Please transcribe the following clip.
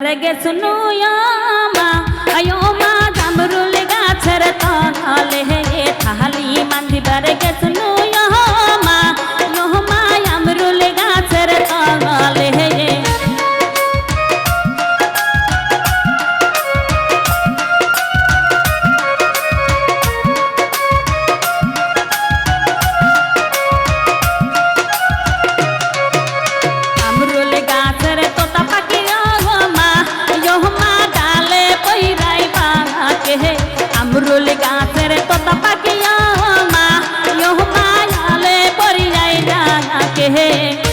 গেছুন মা আয়ো মা জামরুল গাছের তলে থালি মান্দিবার গেছুন correr.